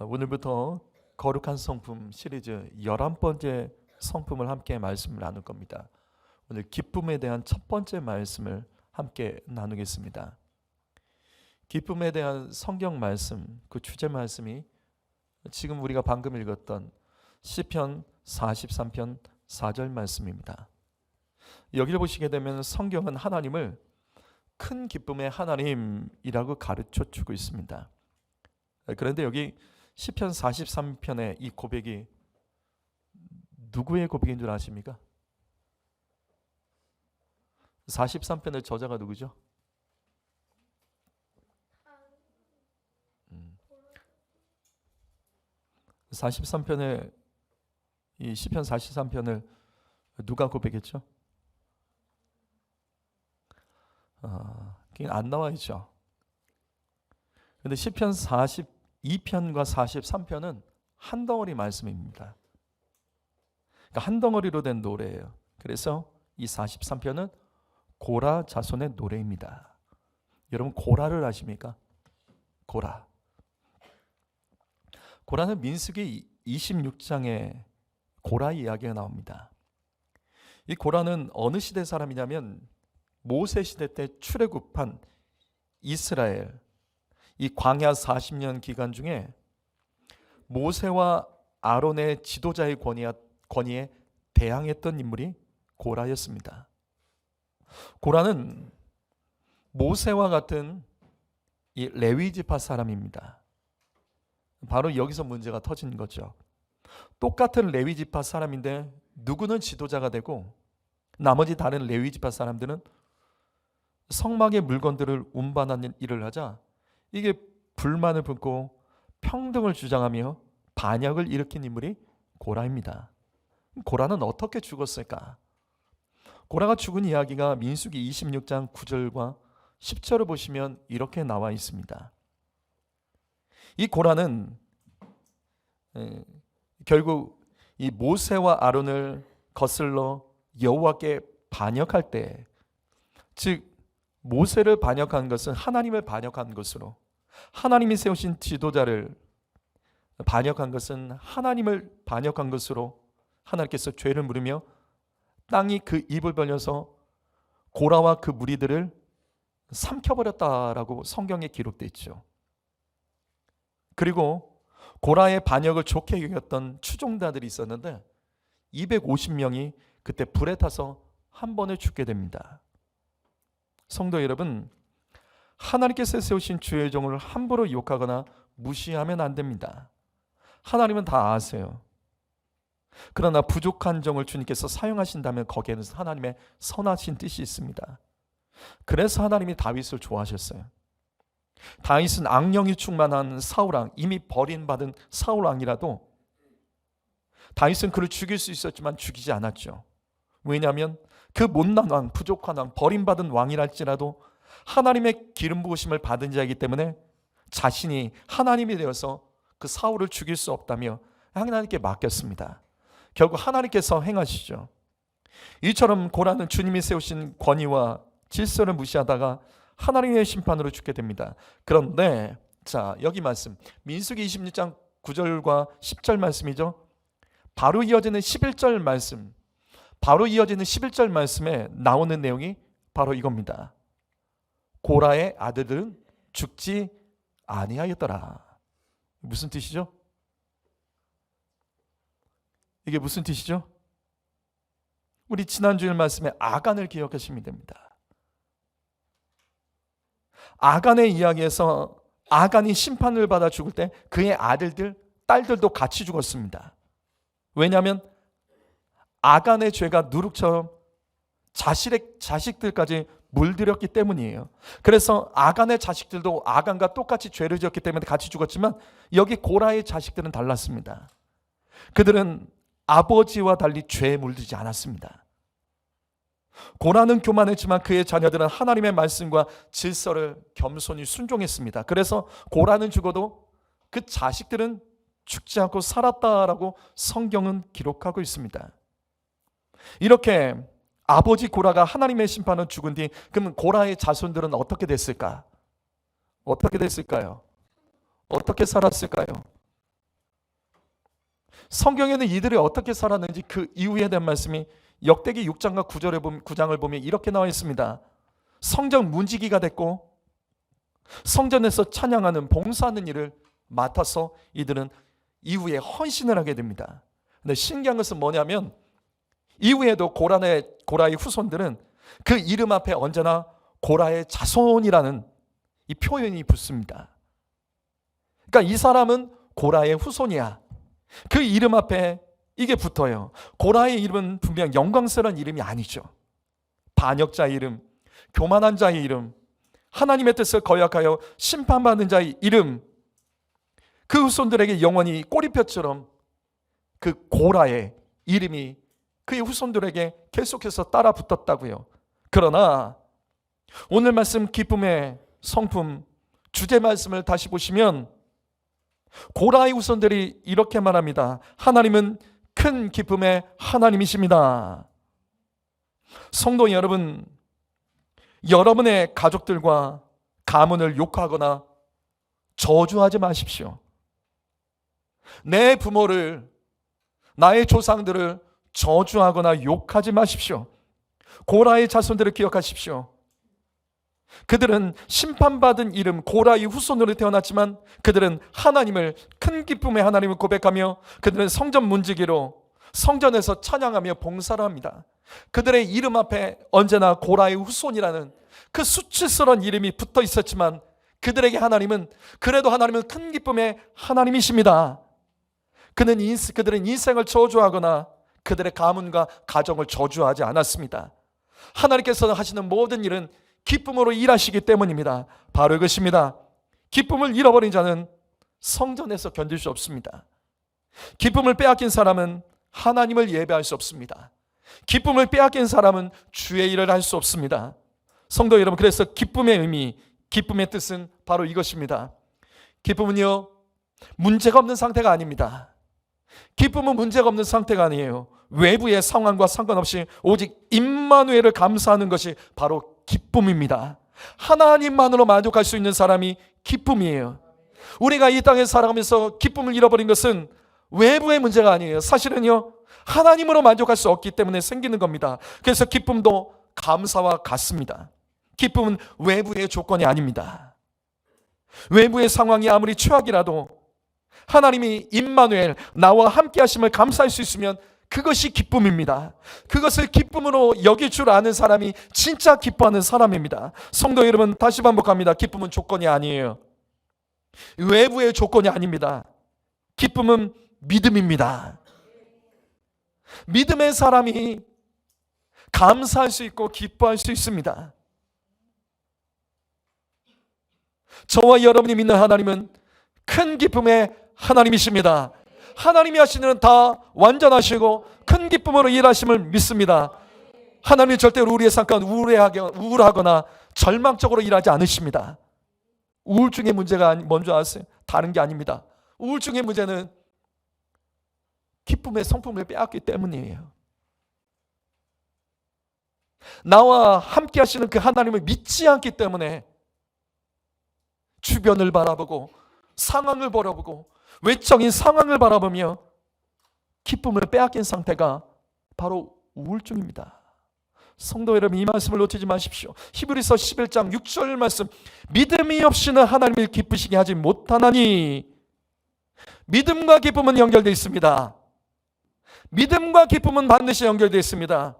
오늘부터 거룩한 성품 시리즈 11번째 성품을 함께 말씀을 나눌 겁니다. 오늘 기쁨에 대한 첫 번째 말씀을 함께 나누겠습니다. 기쁨에 대한 성경 말씀, 그 주제 말씀이 지금 우리가 방금 읽었던 시편 43편 4절 말씀입니다. 여기를 보시게 되면 성경은 하나님을 큰 기쁨의 하나님이라고 가르쳐 주고 있습니다. 그런데 여기 시편 43편의 이 고백이 누구의 고백인 줄 아십니까? 43편의 저자가 누구죠? 음. 43편의 이 시편 43편을 누가 고백했죠? 아, 안 나와 있죠. 근데 시편 42편과 43편은 한 덩어리 말씀입니다. 그러니까 한 덩어리로 된 노래예요. 그래서 이 43편은 고라 자손의 노래입니다. 여러분 고라를 아십니까? 고라. 고라는 민수기 26장에 고라 이야기가 나옵니다. 이 고라는 어느 시대 사람이냐면 모세 시대 때 출애굽한 이스라엘 이 광야 40년 기간 중에 모세와 아론의 지도자의 권위에, 대항했던 인물이 고라였습니다. 고라는 모세와 같은 이 레위 지파 사람입니다. 바로 여기서 문제가 터진 거죠. 똑같은 레위 지파 사람인데 누구는 지도자가 되고 나머지 다른 레위 지파 사람들은 성막의 물건들을 운반하는 일을 하자 이게 불만을 품고 평등을 주장하며 반역을 일으킨 인물이 고라입니다. 고라는 어떻게 죽었을까? 고라가 죽은 이야기가 민수기 26장 9절과 10절을 보시면 이렇게 나와 있습니다. 이 고라는 에, 결국 이 모세와 아론을 거슬러 여호와께 반역할 때, 즉 모세를 반역한 것은 하나님을 반역한 것으로 하나님이 세우신 지도자를 반역한 것은 하나님을 반역한 것으로 하나님께서 죄를 물으며 땅이 그 입을 벌려서 고라와 그 무리들을 삼켜버렸다라고 성경에 기록되어 있죠. 그리고 고라의 반역을 좋게 여겼던 추종자들이 있었는데 250명이 그때 불에 타서 한 번에 죽게 됩니다. 성도 여러분, 하나님께서 세우신 주의 종을 함부로 욕하거나 무시하면 안 됩니다. 하나님은 다 아세요. 그러나 부족한 종을 주님께서 사용하신다면 거기에는 하나님의 선하신 뜻이 있습니다. 그래서 하나님이 다윗을 좋아하셨어요. 다윗은 악령이 충만한 사울왕, 이미 버림받은 사울왕이라도 다윗은 그를 죽일 수 있었지만 죽이지 않았죠. 왜냐하면 그 못난 왕, 부족한 왕, 버림받은 왕이랄지라도 하나님의 기름 부으심을 받은 자이기 때문에 자신이 하나님이 되어서 그 사울을 죽일 수 없다며 하나님께 맡겼습니다. 결국 하나님께서 행하시죠. 이처럼 고라는 주님이 세우신 권위와 질서를 무시하다가 하나님의 심판으로 죽게 됩니다. 그런데 자, 여기 말씀. 민수기 26장 9절과 10절 말씀이죠. 바로 이어지는 11절 말씀. 바로 이어지는 11절 말씀에 나오는 내용이 바로 이겁니다. 고라의 아들들은 죽지 아니하였더라. 무슨 뜻이죠? 이게 무슨 뜻이죠? 우리 지난주일 말씀에 아간을 기억하시면 됩니다. 아간의 이야기에서 아간이 심판을 받아 죽을 때 그의 아들들, 딸들도 같이 죽었습니다. 왜냐하면 아간의 죄가 누룩처럼 자식의 자식들까지 물들였기 때문이에요. 그래서 아간의 자식들도 아간과 똑같이 죄를 지었기 때문에 같이 죽었지만 여기 고라의 자식들은 달랐습니다. 그들은 아버지와 달리 죄에 물들지 않았습니다. 고라는 교만했지만 그의 자녀들은 하나님의 말씀과 질서를 겸손히 순종했습니다. 그래서 고라는 죽어도 그 자식들은 죽지 않고 살았다라고 성경은 기록하고 있습니다. 이렇게 아버지 고라가 하나님의 심판은 죽은 뒤 그러면 고라의 자손들은 어떻게 됐을까? 어떻게 됐을까요? 어떻게 살았을까요? 성경에는 이들이 어떻게 살았는지 그 이후에 대한 말씀이 역대기 6장과 9절에 보면 9장을 보면 이렇게 나와 있습니다. 성전 문지기가 됐고 성전에서 찬양하는 봉사하는 일을 맡아서 이들은 이후에 헌신을 하게 됩니다. 근데 신기한 것은 뭐냐면 이후에도 고라의 고라의 후손들은 그 이름 앞에 언제나 고라의 자손이라는 이 표현이 붙습니다. 그러니까 이 사람은 고라의 후손이야. 그 이름 앞에 이게 붙어요. 고라의 이름은 분명 영광스러운 이름이 아니죠. 반역자의 이름, 교만한 자의 이름, 하나님의 뜻을 거역하여 심판받는 자의 이름, 그 후손들에게 영원히 꼬리표처럼 그 고라의 이름이 그의 후손들에게 계속해서 따라 붙었다고요. 그러나 오늘 말씀 기쁨의 성품 주제 말씀을 다시 보시면 고라의 후손들이 이렇게 말합니다. 하나님은 큰 기쁨의 하나님이십니다. 성도 여러분, 여러분의 가족들과 가문을 욕하거나 저주하지 마십시오. 내 부모를, 나의 조상들을 저주하거나 욕하지 마십시오. 고라의 자손들을 기억하십시오. 그들은 심판받은 이름 고라의 후손으로 태어났지만 그들은 하나님을 큰 기쁨의 하나님을 고백하며 그들은 성전 문지기로 성전에서 찬양하며 봉사를 합니다. 그들의 이름 앞에 언제나 고라의 후손이라는 그 수치스러운 이름이 붙어 있었지만 그들에게 하나님은 그래도 하나님은 큰 기쁨의 하나님이십니다. 그는 인스, 그들은 인생을 저주하거나 그들의 가문과 가정을 저주하지 않았습니다. 하나님께서 하시는 모든 일은 기쁨으로 일하시기 때문입니다. 바로 이것입니다. 기쁨을 잃어버린 자는 성전에서 견딜 수 없습니다. 기쁨을 빼앗긴 사람은 하나님을 예배할 수 없습니다. 기쁨을 빼앗긴 사람은 주의 일을 할 수 없습니다. 성도 여러분, 그래서 기쁨의 의미, 기쁨의 뜻은 바로 이것입니다. 기쁨은요, 문제가 없는 상태가 아닙니다. 기쁨은 문제가 없는 상태가 아니에요. 외부의 상황과 상관없이 오직 임마누엘을 감사하는 것이 바로 기쁨입니다. 하나님만으로 만족할 수 있는 사람이 기쁨이에요. 우리가 이 땅에 살아가면서 기쁨을 잃어버린 것은 외부의 문제가 아니에요. 사실은요, 하나님으로 만족할 수 없기 때문에 생기는 겁니다. 그래서 기쁨도 감사와 같습니다. 기쁨은 외부의 조건이 아닙니다. 외부의 상황이 아무리 최악이라도 하나님이 임마누엘 나와 함께 하심을 감사할 수 있으면 그것이 기쁨입니다. 그것을 기쁨으로 여길 줄 아는 사람이 진짜 기뻐하는 사람입니다. 성도 여러분, 다시 반복합니다. 기쁨은 조건이 아니에요. 외부의 조건이 아닙니다. 기쁨은 믿음입니다. 믿음의 사람이 감사할 수 있고 기뻐할 수 있습니다. 저와 여러분이 믿는 하나님은 큰 기쁨의 하나님이십니다. 하나님이 하시는 일은 다 완전하시고 큰 기쁨으로 일하심을 믿습니다. 하나님이 절대로 우리의 삶 가운데 우울하게, 우울하거나 절망적으로 일하지 않으십니다. 우울증의 문제가 뭔지 아세요? 다른 게 아닙니다. 우울증의 문제는 기쁨의 성품을 빼앗기 때문이에요. 나와 함께 하시는 그 하나님을 믿지 않기 때문에 주변을 바라보고 상황을 바라보고 외적인 상황을 바라보며 기쁨을 빼앗긴 상태가 바로 우울증입니다. 성도 여러분 이 말씀을 놓치지 마십시오. 히브리서 11장 6절 말씀 믿음이 없이는 하나님을 기쁘시게 하지 못하나니 믿음과 기쁨은 연결되어 있습니다. 믿음과 기쁨은 반드시 연결되어 있습니다.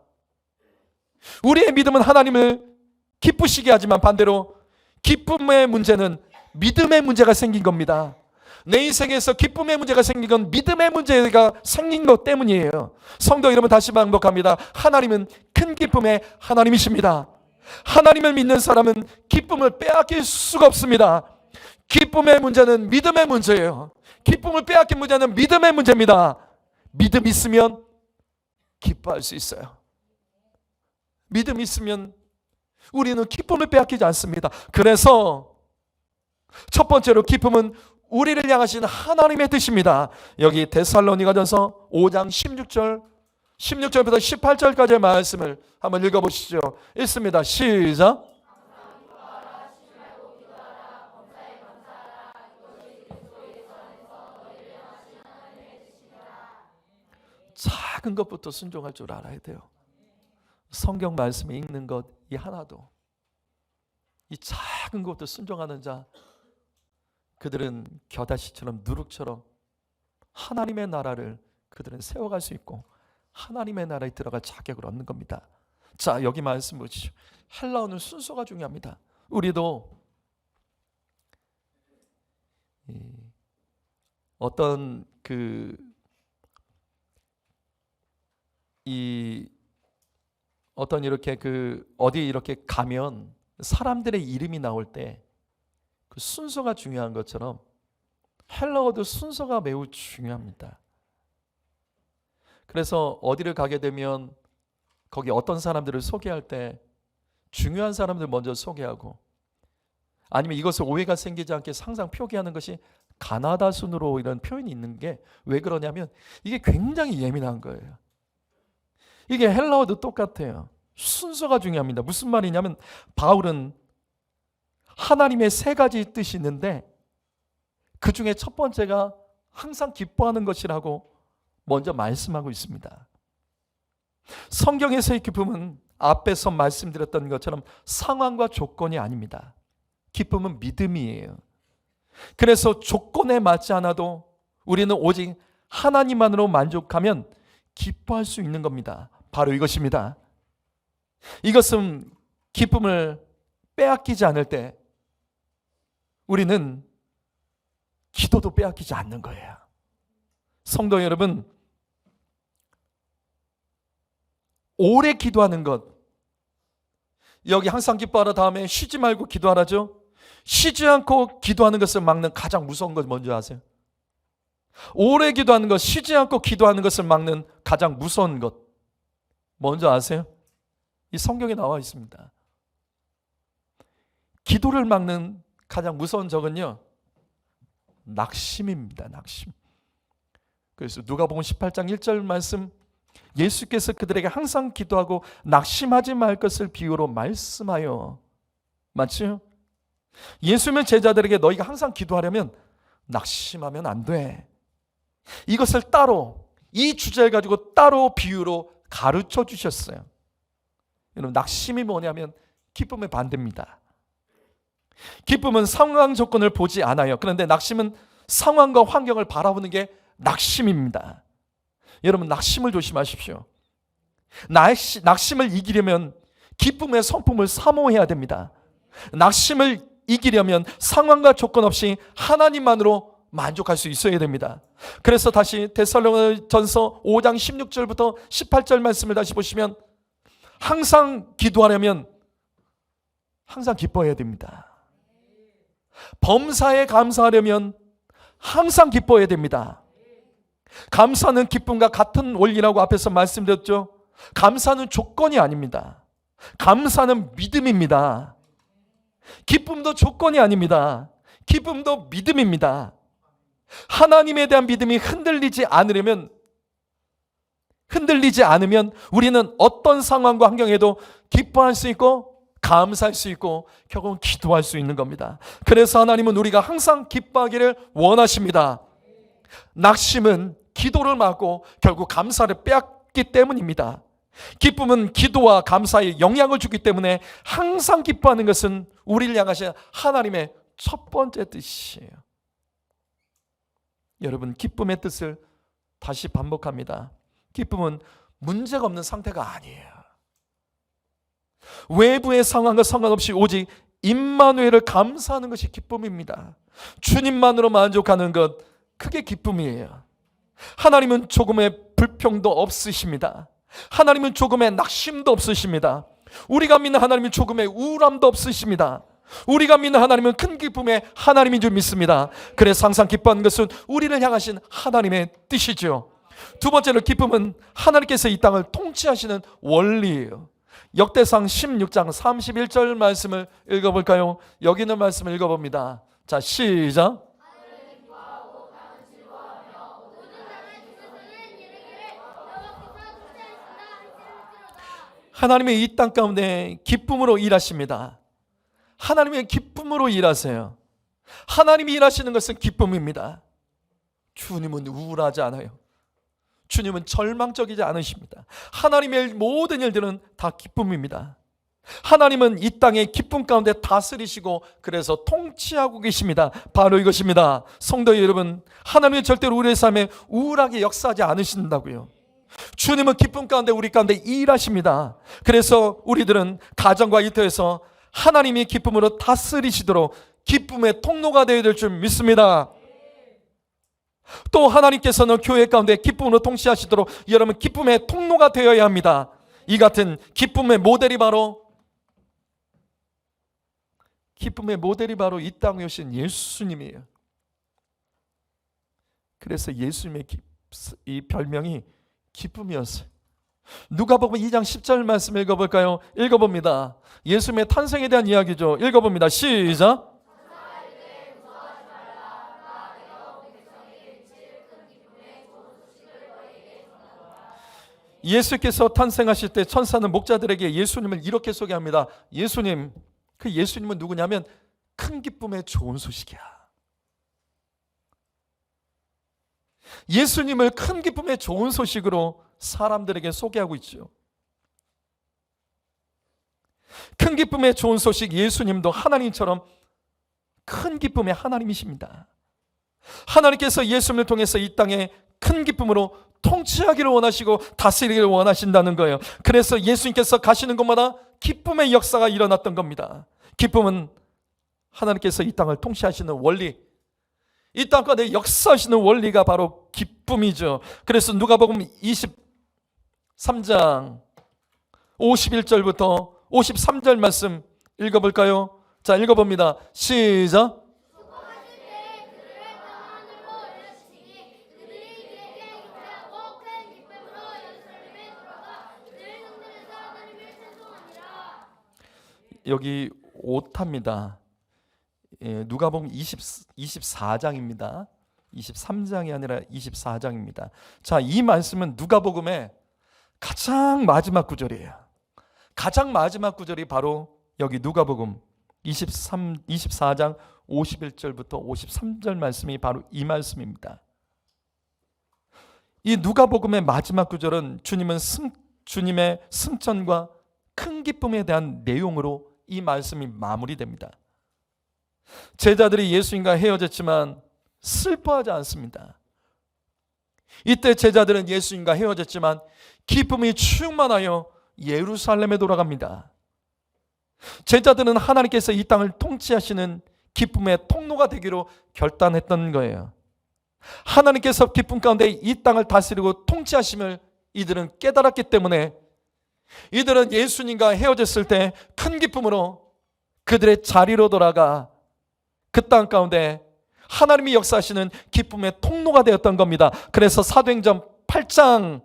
우리의 믿음은 하나님을 기쁘시게 하지만 반대로 기쁨의 문제는 믿음의 문제가 생긴 겁니다. 내 인생에서 기쁨의 문제가 생긴 건 믿음의 문제가 생긴 것 때문이에요. 성도 여러분 다시 반복합니다. 하나님은 큰 기쁨의 하나님이십니다. 하나님을 믿는 사람은 기쁨을 빼앗길 수가 없습니다. 기쁨의 문제는 믿음의 문제예요. 기쁨을 빼앗긴 문제는 믿음의 문제입니다. 믿음 있으면 기뻐할 수 있어요. 믿음 있으면 우리는 기쁨을 빼앗기지 않습니다. 그래서 첫 번째로 기쁨은 우리를 향하신 하나님의 뜻입니다. 여기 데살로니가전서 5장 16절 16절부터 18절까지의 말씀을 한번 읽어 보시죠. 읽습니다. 시작. 작은 것부터 순종할 줄 알아야 돼요. 성경 말씀을 읽는 것 이 하나도 이 작은 것부터 순종하는 자 그들은 겨다시처럼 누룩처럼 하나님의 나라를 그들은 세워갈 수 있고 하나님의 나라에 들어갈 자격을 얻는 겁니다. 자 여기 말씀 보시죠. 헬라어는 순서가 중요합니다. 우리도 이 어떤 그 이 어떤 이렇게 그 어디 이렇게 가면 사람들의 이름이 나올 때 그 순서가 중요한 것처럼 헬라어도 순서가 매우 중요합니다. 그래서 어디를 가게 되면 거기 어떤 사람들을 소개할 때 중요한 사람들 먼저 소개하고 아니면 이것을 오해가 생기지 않게 항상 표기하는 것이 가나다 순으로 이런 표현이 있는 게 왜 그러냐면 이게 굉장히 예민한 거예요. 이게 헬라어도 똑같아요. 순서가 중요합니다. 무슨 말이냐면 바울은 하나님의 세 가지 뜻이 있는데 그 중에 첫 번째가 항상 기뻐하는 것이라고 먼저 말씀하고 있습니다. 성경에서의 기쁨은 앞에서 말씀드렸던 것처럼 상황과 조건이 아닙니다. 기쁨은 믿음이에요. 그래서 조건에 맞지 않아도 우리는 오직 하나님만으로 만족하면 기뻐할 수 있는 겁니다. 바로 이것입니다. 이것은 기쁨을 빼앗기지 않을 때 우리는 기도도 빼앗기지 않는 거예요. 성도 여러분, 오래 기도하는 것. 여기 항상 기뻐하라 다음에 쉬지 말고 기도하라죠. 쉬지 않고 기도하는 것을 막는 가장 무서운 것 뭔지 아세요? 오래 기도하는 것, 쉬지 않고 기도하는 것을 막는 가장 무서운 것. 뭔지 아세요? 이 성경에 나와 있습니다. 기도를 막는 가장 무서운 적은요. 낙심입니다. 낙심. 그래서 누가복음 18장 1절 말씀 예수께서 그들에게 항상 기도하고 낙심하지 말 것을 비유로 말씀하여 맞죠? 예수님은 제자들에게 너희가 항상 기도하려면 낙심하면 안 돼. 이것을 따로 이 주제를 가지고 따로 비유로 가르쳐 주셨어요. 여러분 낙심이 뭐냐면 기쁨의 반대입니다. 기쁨은 상황 조건을 보지 않아요. 그런데 낙심은 상황과 환경을 바라보는 게 낙심입니다. 여러분 낙심을 조심하십시오. 낙시, 낙심 을 이기려면 기쁨의 성품을 사모해야 됩니다. 낙심을 이기려면 상황과 조건 없이 하나님만으로 만족할 수 있어야 됩니다. 그래서 다시 데살로니전서 5장 16절부터 18절 말씀을 다시 보시면 항상 기도하려면 항상 기뻐해야 됩니다. 범사에 감사하려면 항상 기뻐해야 됩니다. 감사는 기쁨과 같은 원리라고 앞에서 말씀드렸죠. 감사는 조건이 아닙니다. 감사는 믿음입니다. 기쁨도 조건이 아닙니다. 기쁨도 믿음입니다. 하나님에 대한 믿음이 흔들리지 않으려면 흔들리지 않으면 우리는 어떤 상황과 환경에도 기뻐할 수 있고 감사할 수 있고 결국은 기도할 수 있는 겁니다. 그래서 하나님은 우리가 항상 기뻐하기를 원하십니다. 낙심은 기도를 막고 결국 감사를 빼앗기 때문입니다. 기쁨은 기도와 감사에 영향을 주기 때문에 항상 기뻐하는 것은 우리를 향하신 하나님의 첫 번째 뜻이에요. 여러분, 기쁨의 뜻을 다시 반복합니다. 기쁨은 문제가 없는 상태가 아니에요. 외부의 상황과 상관없이 오직 임마누엘을 감사하는 것이 기쁨입니다. 주님만으로 만족하는 것 그게 기쁨이에요. 하나님은 조금의 불평도 없으십니다. 하나님은 조금의 낙심도 없으십니다. 우리가 믿는 하나님은 조금의 우울함도 없으십니다. 우리가 믿는 하나님은 큰 기쁨의 하나님인 줄 믿습니다. 그래서 항상 기뻐하는 것은 우리를 향하신 하나님의 뜻이죠. 두 번째로 기쁨은 하나님께서 이 땅을 통치하시는 원리예요. 역대상 16장 31절 말씀을 읽어볼까요? 여기 있는 말씀을 읽어봅니다. 자, 시작. 하나님의 이 땅 가운데 기쁨으로 일하십니다. 하나님의 기쁨으로 일하세요. 하나님이 일하시는 것은 기쁨입니다. 주님은 우울하지 않아요. 주님은 절망적이지 않으십니다. 하나님의 모든 일들은 다 기쁨입니다. 하나님은 이 땅의 기쁨 가운데 다스리시고 그래서 통치하고 계십니다. 바로 이것입니다. 성도 여러분, 하나님은 절대로 우리의 삶에 우울하게 역사하지 않으신다고요. 주님은 기쁨 가운데 우리 가운데 일하십니다. 그래서 우리들은 가정과 일터에서 하나님이 기쁨으로 다스리시도록 기쁨의 통로가 되어야 될 줄 믿습니다. 또 하나님께서는 교회 가운데 기쁨으로 통치하시도록 여러분 기쁨의 통로가 되어야 합니다. 이 같은 기쁨의 모델이 바로 기쁨의 모델이 바로 이 땅에 오신 예수님이에요. 그래서 예수님의 기, 이 별명이 기쁨이었어요. 누가복음 2장 10절 말씀 읽어볼까요? 읽어봅니다. 예수님의 탄생에 대한 이야기죠. 읽어봅니다. 시작. 예수께서 탄생하실 때 천사는 목자들에게 예수님을 이렇게 소개합니다. 예수님, 그 예수님은 누구냐면 큰 기쁨의 좋은 소식이야. 예수님을 큰 기쁨의 좋은 소식으로 사람들에게 소개하고 있죠. 큰 기쁨의 좋은 소식 예수님도 하나님처럼 큰 기쁨의 하나님이십니다. 하나님께서 예수님을 통해서 이 땅에 큰 기쁨으로 통치하기를 원하시고 다스리기를 원하신다는 거예요. 그래서 예수님께서 가시는 곳마다 기쁨의 역사가 일어났던 겁니다. 기쁨은 하나님께서 이 땅을 통치하시는 원리, 이땅 가운데 역사하시는 원리가 바로 기쁨이죠. 그래서 누가복음 23장 51절부터 53절 말씀 읽어볼까요? 자, 읽어봅니다. 시작. 여기 오타입니다. 예, 누가복음 20, 24장입니다. 23장이 아니라 24장입니다. 자, 이 말씀은 누가복음의 가장 마지막 구절이에요. 가장 마지막 구절이 바로 여기 누가복음 23 24장 51절부터 53절 말씀이 바로 이 말씀입니다. 이 누가복음의 마지막 구절은 주님은 승, 주님의 승천과 큰 기쁨에 대한 내용으로 이 말씀이 마무리됩니다. 제자들이 예수님과 헤어졌지만 슬퍼하지 않습니다. 이때 제자들은 예수님과 헤어졌지만 기쁨이 충만하여 예루살렘에 돌아갑니다. 제자들은 하나님께서 이 땅을 통치하시는 기쁨의 통로가 되기로 결단했던 거예요. 하나님께서 기쁨 가운데 이 땅을 다스리고 통치하심을 이들은 깨달았기 때문에 이들은 예수님과 헤어졌을 때 큰 기쁨으로 그들의 자리로 돌아가 그 땅 가운데 하나님이 역사하시는 기쁨의 통로가 되었던 겁니다. 그래서 사도행전 8장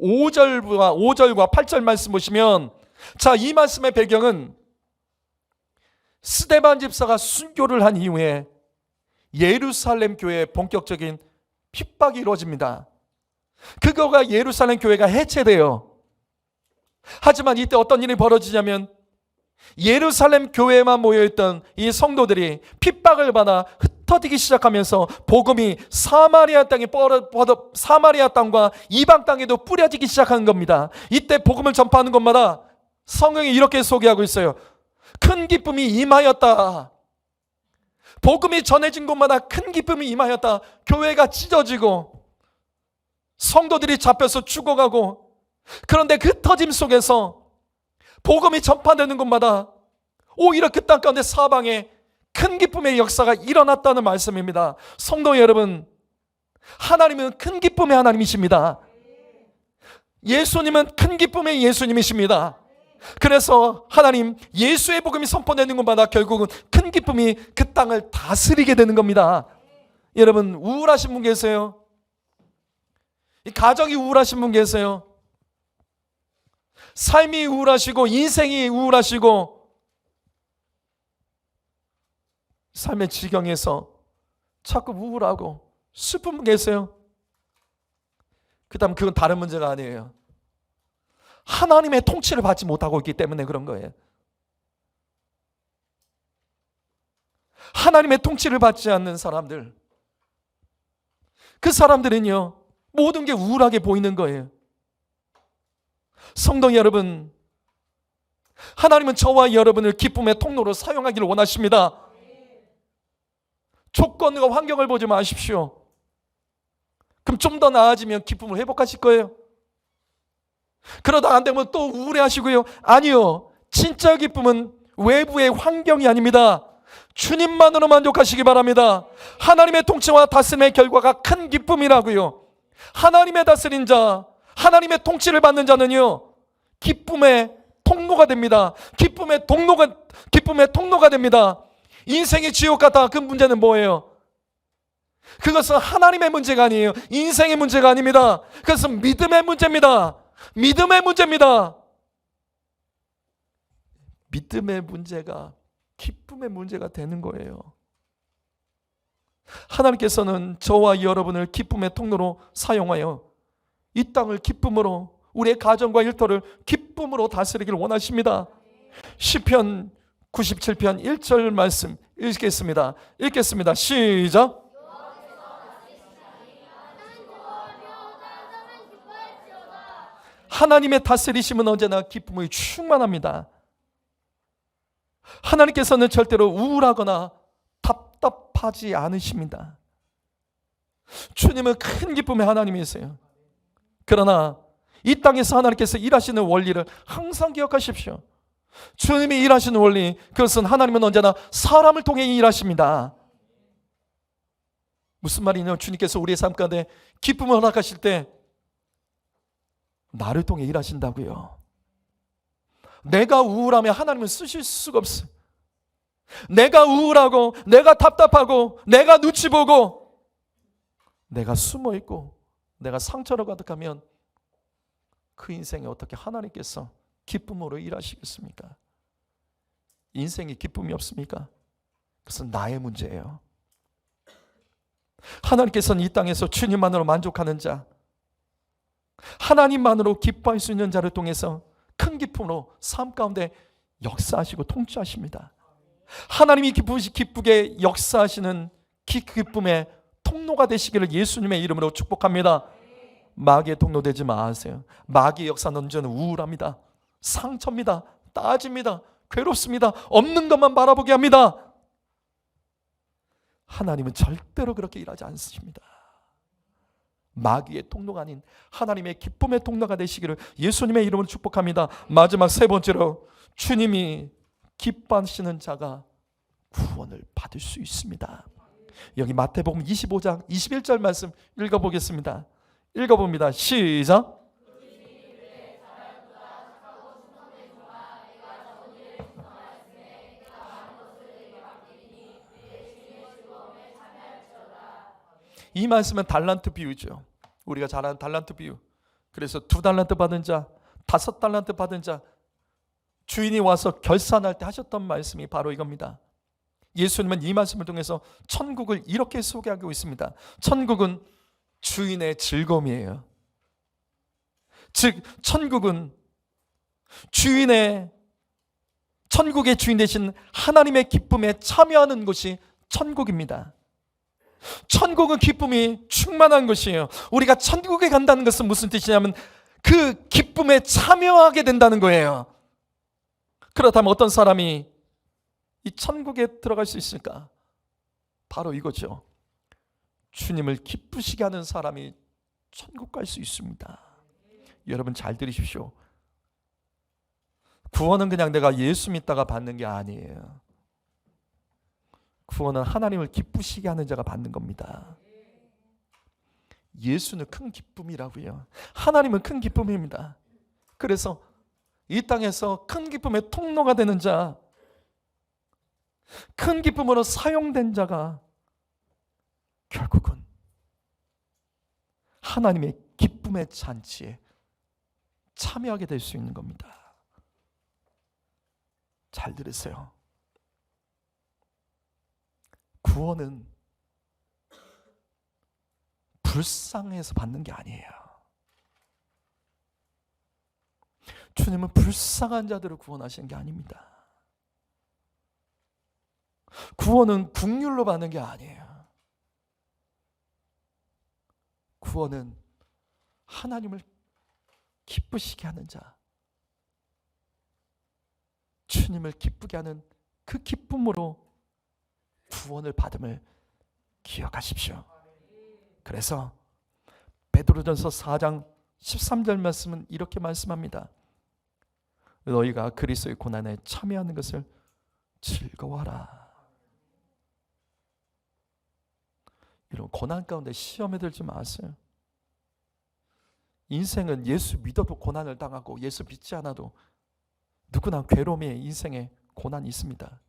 5절과 5절과 8절 말씀 보시면 자, 이 말씀의 배경은 스데반 집사가 순교를 한 이후에 예루살렘 교회의 본격적인 핍박이 이루어집니다. 그거가 예루살렘 교회가 해체돼요. 하지만 이때 어떤 일이 벌어지냐면 예루살렘 교회에만 모여있던 이 성도들이 핍박을 받아 흩어지기 시작하면서 복음이 사마리아 땅에 뻗어 사마리아 땅과 이방 땅에도 뿌려지기 시작한 겁니다. 이때 복음을 전파하는 곳마다 성경이 이렇게 소개하고 있어요. 큰 기쁨이 임하였다. 복음이 전해진 곳마다 큰 기쁨이 임하였다. 교회가 찢어지고 성도들이 잡혀서 죽어가고 그런데 그 터짐 속에서 복음이 전파되는 곳마다 오히려 그 땅 가운데 사방에 큰 기쁨의 역사가 일어났다는 말씀입니다. 성도 여러분, 하나님은 큰 기쁨의 하나님이십니다. 예수님은 큰 기쁨의 예수님이십니다. 그래서 하나님 예수의 복음이 선포되는 곳마다 결국은 큰 기쁨이 그 땅을 다스리게 되는 겁니다. 여러분 우울하신 분 계세요? 이 가정이 우울하신 분 계세요? 삶이 우울하시고 인생이 우울하시고 삶의 지경에서 자꾸 우울하고 슬픈 분 계세요? 그 다음 그건 다른 문제가 아니에요. 하나님의 통치를 받지 못하고 있기 때문에 그런 거예요. 하나님의 통치를 받지 않는 사람들. 그 사람들은요, 모든 게 우울하게 보이는 거예요. 성도 여러분, 하나님은 저와 여러분을 기쁨의 통로로 사용하기를 원하십니다. 조건과 환경을 보지 마십시오. 그럼 좀 더 나아지면 기쁨을 회복하실 거예요. 그러다 안 되면 또 우울해 하시고요. 아니요. 진짜 기쁨은 외부의 환경이 아닙니다. 주님만으로 만족하시기 바랍니다. 하나님의 통치와 다스림의 결과가 큰 기쁨이라고요. 하나님의 다스린 자, 하나님의 통치를 받는 자는요. 기쁨의 통로가 됩니다. 기쁨의 통로가 기쁨의 통로가 됩니다. 인생이 지옥 같다. 그 문제는 뭐예요? 그것은 하나님의 문제가 아니에요. 인생의 문제가 아닙니다. 그것은 믿음의 문제입니다. 믿음의 문제입니다. 믿음의 문제가 기쁨의 문제가 되는 거예요. 하나님께서는 저와 여러분을 기쁨의 통로로 사용하여 이 땅을 기쁨으로 우리의 가정과 일터를 기쁨으로 다스리기를 원하십니다. 시편 97편 1절 말씀 읽겠습니다. 읽겠습니다. 시작. 하나님의 다스리심은 언제나 기쁨이 충만합니다. 하나님께서는 절대로 우울하거나 답답하지 않으십니다. 주님은 큰 기쁨의 하나님이세요. 그러나 이 땅에서 하나님께서 일하시는 원리를 항상 기억하십시오. 주님이 일하시는 원리, 그것은 하나님은 언제나 사람을 통해 일하십니다. 무슨 말이냐? 주님께서 우리의 삶 가운데 기쁨을 허락하실 때 나를 통해 일하신다고요. 내가 우울하면 하나님은 쓰실 수가 없어요. 내가 우울하고, 내가 답답하고, 내가 눈치 보고, 내가 숨어 있고, 내가 상처로 가득하면 그 인생에 어떻게 하나님께서 기쁨으로 일하시겠습니까? 인생에 기쁨이 없습니까? 그것은 나의 문제예요. 하나님께서는 이 땅에서 주님만으로 만족하는 자, 하나님만으로 기뻐할 수 있는 자를 통해서 큰 기쁨으로 삶 가운데 역사하시고 통치하십니다. 하나님이 기쁘시 기쁘게 역사하시는 기, 기쁨의 통로가 되시기를 예수님의 이름으로 축복합니다. 마귀의 통로 되지 마세요. 마귀의 역사는 언제나 우울합니다. 상처입니다. 따집니다. 괴롭습니다. 없는 것만 바라보게 합니다. 하나님은 절대로 그렇게 일하지 않으십니다. 마귀의 통로가 아닌 하나님의 기쁨의 통로가 되시기를 예수님의 이름으로 축복합니다. 마지막 세 번째로 주님이 기뻐하시는 자가 구원을 받을 수 있습니다. 여기 마태복음 25장 21절 말씀 읽어보겠습니다. 읽어봅니다. 시작. 이 말씀은 달란트 비유죠. 우리가 잘 아는 달란트 비유. 그래서 두 달란트 받은 자, 다섯 달란트 받은 자, 주인이 와서 결산할 때 하셨던 말씀이 바로 이겁니다. 예수님은 이 말씀을 통해서 천국을 이렇게 소개하고 있습니다. 천국은 주인의 즐거움이에요. 즉, 천국은 주인의 천국의 주인 되신 하나님의 기쁨에 참여하는 곳이 천국입니다. 천국은 기쁨이 충만한 것이에요. 우리가 천국에 간다는 것은 무슨 뜻이냐면 그 기쁨에 참여하게 된다는 거예요. 그렇다면 어떤 사람이 이 천국에 들어갈 수 있을까? 바로 이거죠. 주님을 기쁘시게 하는 사람이 천국 갈 수 있습니다. 여러분 잘 들으십시오. 구원은 그냥 내가 예수 믿다가 받는 게 아니에요. 구원은 하나님을 기쁘시게 하는 자가 받는 겁니다. 예수는 큰 기쁨이라고요. 하나님은 큰 기쁨입니다. 그래서 이 땅에서 큰 기쁨의 통로가 되는 자, 큰 기쁨으로 사용된 자가 결국은 하나님의 기쁨의 잔치에 참여하게 될 수 있는 겁니다. 잘 들으세요. 구원은 불쌍해서 받는 게 아니에요. 주님은 불쌍한 자들을 구원하시는 게 아닙니다. 구원은 국률로 받는 게 아니에요. 구원은 하나님을 기쁘시게 하는 자, 주님을 기쁘게 하는 그 기쁨으로 구원을 받음을 기억하십시오. 그래서 베드로전서 4장 13절 말씀은 이렇게 말씀합니다. 너희가 그리스도의 고난에 참여하는 것을 즐거워하라. 이런 고난 가운데 시험에 들지 마세요. 인생은 예수 믿어도 고난을 당하고 예수 믿지 않아도 누구나 괴로움에 인생에 고난이 있습니다.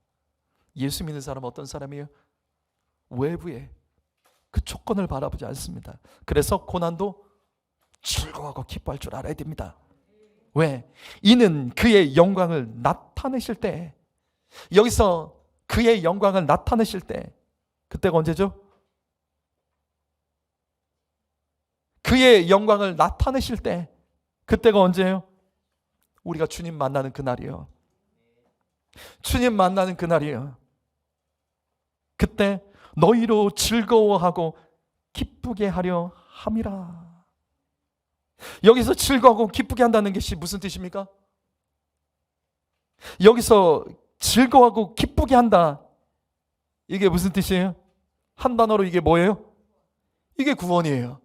예수 믿는 사람 어떤 사람이에요? 외부의 그 조건을 바라보지 않습니다. 그래서 고난도 즐거워하고 기뻐할 줄 알아야 됩니다. 왜? 이는 그의 영광을 나타내실 때 여기서 그의 영광을 나타내실 때 그때가 언제죠? 그의 영광을 나타내실 때 그때가 언제예요? 우리가 주님 만나는 그날이요. 주님 만나는 그날이요. 그때 너희로 즐거워하고 기쁘게 하려 함이라. 여기서 즐거워하고 기쁘게 한다는 것이 무슨 뜻입니까? 여기서 즐거워하고 기쁘게 한다. 이게 무슨 뜻이에요? 한 단어로 이게 뭐예요? 이게 구원이에요.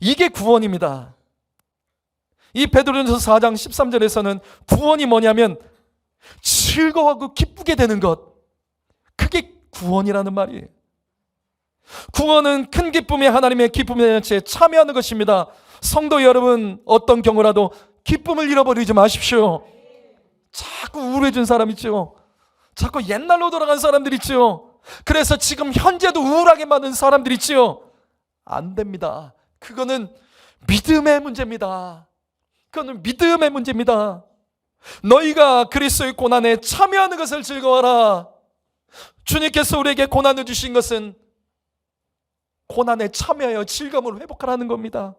이게 구원입니다. 이 베드로전서 4장 13절에서는 구원이 뭐냐면 즐거워하고 기쁘게 되는 것. 그게 구원이라는 말이에요. 구원은 큰 기쁨에 하나님의 기쁨의 잔치에 참여하는 것입니다. 성도 여러분, 어떤 경우라도 기쁨을 잃어버리지 마십시오. 자꾸 우울해진 사람 있죠. 자꾸 옛날로 돌아간 사람들 있죠. 그래서 지금 현재도 우울하게 만든 사람들 있죠. 안 됩니다. 그거는 믿음의 문제입니다. 그거는 믿음의 문제입니다. 너희가 그리스도의 고난에 참여하는 것을 즐거워하라. 주님께서 우리에게 고난을 주신 것은 고난에 참여하여 즐거움을 회복하라는 겁니다.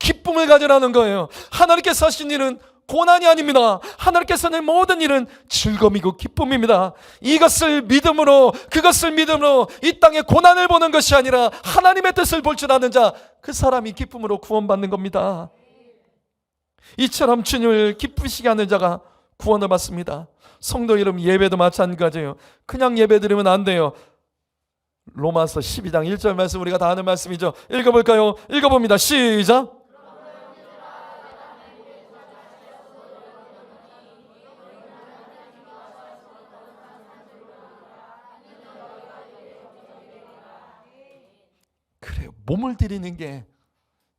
기쁨을 가져라는 거예요. 하나님께서 하신 일은 고난이 아닙니다. 하나님께서는 모든 일은 즐거움이고 기쁨입니다. 이것을 믿음으로, 그것을 믿음으로 이 땅에 고난을 보는 것이 아니라 하나님의 뜻을 볼 줄 아는 자, 그 사람이 기쁨으로 구원받는 겁니다. 이처럼 주님을 기쁘시게 하는 자가 구원을 받습니다. 성도 여러분 예배도 마찬가지예요. 그냥 예배 드리면 안 돼요. 로마서 12장 1절 말씀 우리가 다 아는 말씀이죠. 읽어볼까요? 읽어봅니다. 시작. 그래요. 몸을 드리는 게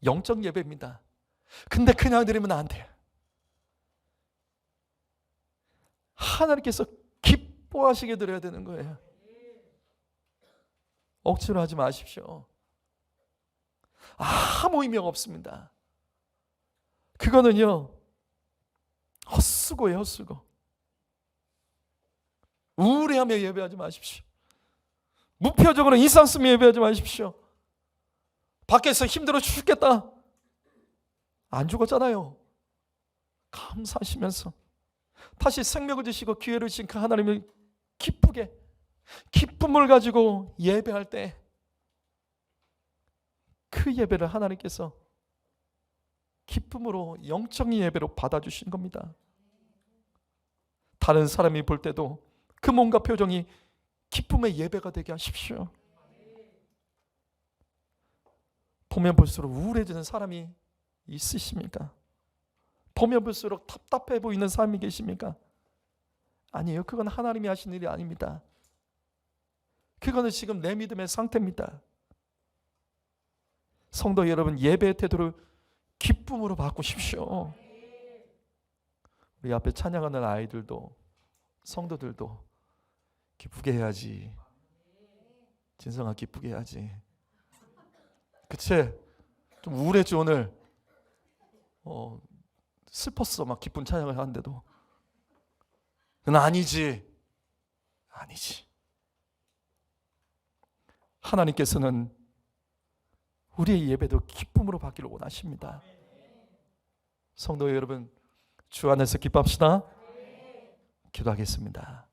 영적 예배입니다. 근데 그냥 드리면 안 돼요. 하나님께서 기뻐하시게 드려야 되는 거예요. 억지로 하지 마십시오. 아무 의미가 없습니다. 그거는요, 헛수고예요, 헛수고. 우울해하며 예배하지 마십시오. 무표적으로 인상 쓰며 예배하지 마십시오. 밖에서 힘들어 죽겠다. 안 죽었잖아요. 감사하시면서 다시 생명을 주시고 기회를 주신 그 하나님을 기쁘게 기쁨을 가지고 예배할 때 그 예배를 하나님께서 기쁨으로 영적인 예배로 받아주신 겁니다. 다른 사람이 볼 때도 그 몸과 표정이 기쁨의 예배가 되게 하십시오. 보면 볼수록 우울해지는 사람이 있으십니까? 보면 볼수록 답답해 보이는 사람이 계십니까? 아니에요. 그건 하나님이 하신 일이 아닙니다. 그거는 지금 내 믿음의 상태입니다. 성도 여러분, 예배의 태도를 기쁨으로 바꾸십시오. 우리 앞에 찬양하는 아이들도 성도들도 기쁘게 해야지. 진성아 기쁘게 해야지. 그치? 좀 우울했지 오늘. 어, 슬펐어 막 기쁜 찬양을 하는데도. 그건 아니지. 아니지. 하나님께서는 우리의 예배도 기쁨으로 받기를 원하십니다. 성도 여러분, 주 안에서 기뻐합시다. 기도하겠습니다.